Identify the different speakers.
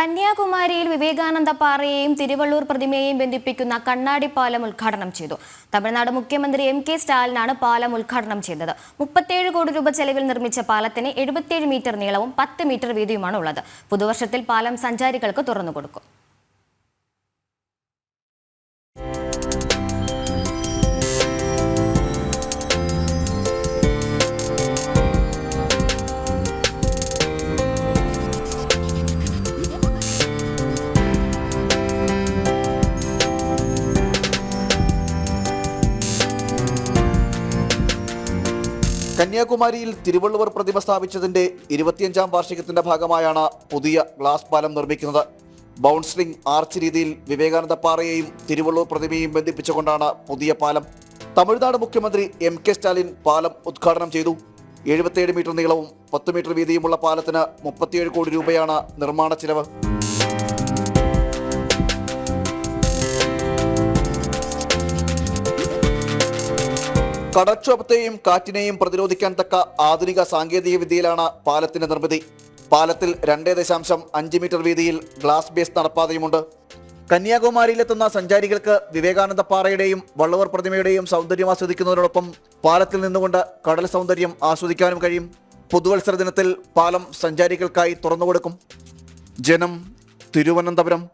Speaker 1: കന്യാകുമാരിയിൽ വിവേകാനന്ദ പാറയെയും തിരുവള്ളൂർ പ്രതിമയെയും ബന്ധിപ്പിക്കുന്ന കണ്ണാടി പാലം ഉദ്ഘാടനം ചെയ്തു. തമിഴ്നാട് മുഖ്യമന്ത്രി എം കെ സ്റ്റാലിനാണ് പാലം ഉദ്ഘാടനം ചെയ്തത്. മുപ്പത്തേഴ് കോടി രൂപ ചെലവിൽ നിർമ്മിച്ച പാലത്തിന് എഴുപത്തിയേഴ് മീറ്റർ നീളവും പത്ത് മീറ്റർ വീതിയുമാണ് ഉള്ളത്. പുതുവർഷത്തിൽ പാലം സഞ്ചാരികൾക്ക് തുറന്നുകൊടുക്കും.
Speaker 2: കന്യാകുമാരിയിൽ തിരുവള്ളുവർ പ്രതിമ സ്ഥാപിച്ചതിന്റെ ഇരുപത്തിയഞ്ചാം വാർഷികത്തിന്റെ ഭാഗമായാണ് പുതിയ ഗ്ലാസ് പാലം നിർമ്മിക്കുന്നത്. ബൗൺസ്ലിംഗ് ആർച്ച് രീതിയിൽ വിവേകാനന്ദ പാറയെയും തിരുവള്ളൂർ പ്രതിമയെയും ബന്ധിപ്പിച്ചുകൊണ്ടാണ് പുതിയ പാലം. തമിഴ്നാട് മുഖ്യമന്ത്രി എം കെ സ്റ്റാലിൻ പാലം ഉദ്ഘാടനം ചെയ്തു. എഴുപത്തിയേഴ് മീറ്റർ നീളവും പത്ത് മീറ്റർ വീതിയുമുള്ള പാലത്തിന് മുപ്പത്തിയേഴ് കോടി രൂപയാണ് നിർമ്മാണ ചിലവ്. കടൽക്ഷോഭത്തെയും കാറ്റിനെയും പ്രതിരോധിക്കാൻ തക്ക ആധുനിക സാങ്കേതിക വിദ്യയിലാണ് പാലത്തിന്റെ നിർമ്മിതി. പാലത്തിൽ രണ്ടേ ദശാംശം അഞ്ച് മീറ്റർ വീതിയിൽ ഗ്ലാസ് ബേസ് നടപ്പാതയുമുണ്ട്. കന്യാകുമാരിയിലെത്തുന്ന സഞ്ചാരികൾക്ക് വിവേകാനന്ദ പാറയുടെയും വള്ളവർ പ്രതിമയുടെയും സൗന്ദര്യം ആസ്വദിക്കുന്നതിനോടൊപ്പം പാലത്തിൽ നിന്നുകൊണ്ട് കടൽ സൗന്ദര്യം ആസ്വദിക്കാനും കഴിയും. പുതുവത്സര ദിനത്തിൽ പാലം സഞ്ചാരികൾക്കായി തുറന്നുകൊടുക്കും. ജനം തിരുവനന്തപുരം.